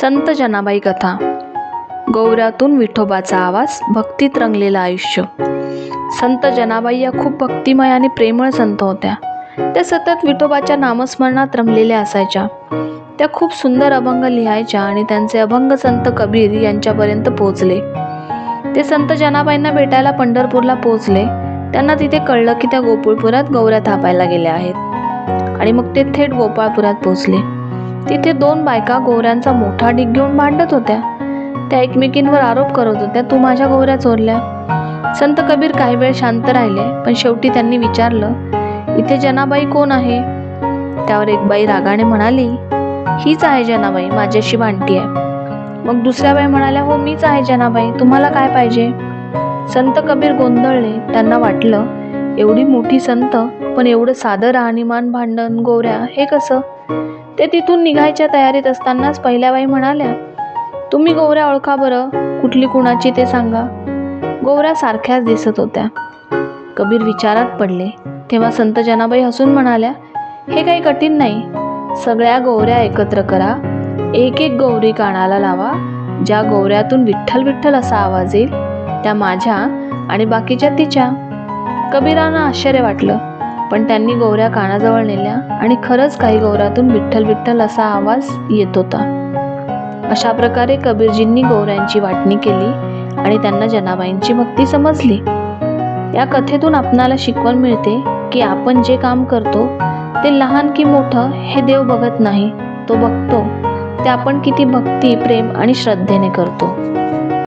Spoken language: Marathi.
संत जनाबाई कथा. गौऱ्यातून विठोबाचा आवाज भक्तीत रंगलेलं आयुष्य. संत जनाबाई या खूप भक्तिमय आणि प्रेमळ संत होत्या. त्या सतत विठोबाच्या नामस्मरणात रमलेल्या असायच्या. त्या खूप सुंदर अभंग लिहायच्या आणि त्यांचे अभंग संत कबीर यांच्यापर्यंत पोहोचले. ते संत जनाबाईंना भेटायला पंढरपूरला पोहोचले. त्यांना तिथे कळलं की त्या गोकुळपुरात गौऱ्या थापायला गेल्या आहेत. आणि मग ते थेट गोपाळपुरात पोहोचले. तिथे दोन बायका गोऱ्यांचा मोठा डिग घेऊन भांडत होत्या. त्या एकमेकींवर आरोप करत होत्या तू माझ्या गोऱ्या चोरल्या. संत कबीर काही वेळ शांत राहिले पण शेवटी त्यांनी विचारलं इथे जनाबाई कोण आहे? त्यावर एक बाई रागाने म्हणाली हीच आहे जनाबाई माझ्याशी भांडती आहे. मग दुसऱ्या बाई म्हणाल्या हो मीच आहे जनाबाई तुम्हाला काय पाहिजे? संत कबीर गोंधळले त्यांना वाटलं एवढी मोठी संत पण एवढं साधं राहणीमान भांडण गोऱ्या हे कसं? ते तिथून निघायच्या तयारीत असतानाच पहिल्या बाई म्हणाल्या तुम्ही गौऱ्या ओळखा बरं कुठली कुणाची ते सांगा. गौऱ्या सारख्याच दिसत होत्या. कबीर विचारात पडले. तेव्हा संत जनाबाई हसून म्हणाल्या हे काही कठीण नाही. सगळ्या गौऱ्या एकत्र करा. एक एक गौरी कानाला लावा. ज्या गौऱ्यातून विठ्ठल विठ्ठल असा आवाज येईल त्या माझ्या आणि बाकीच्या तिच्या. कबीरांना आश्चर्य वाटलं. पण त्यांनी गौऱ्या कानाजवळ नेल्या आणि खरंच काही गौऱ्यातून विठ्ठल विठ्ठल असा आवाज येत होता. अशा प्रकारे कबीरजींनी गौऱ्यांची वाटणी केली आणि त्यांना जनाबाईंची भक्ती समजली. या कथेतून आपणाला शिकवण मिळते की आपण जे काम करतो ते लहान की मोठं हे देव बघत नाही तो बघतो. ते आपण किती भक्ती प्रेम आणि श्रद्धेने करतो.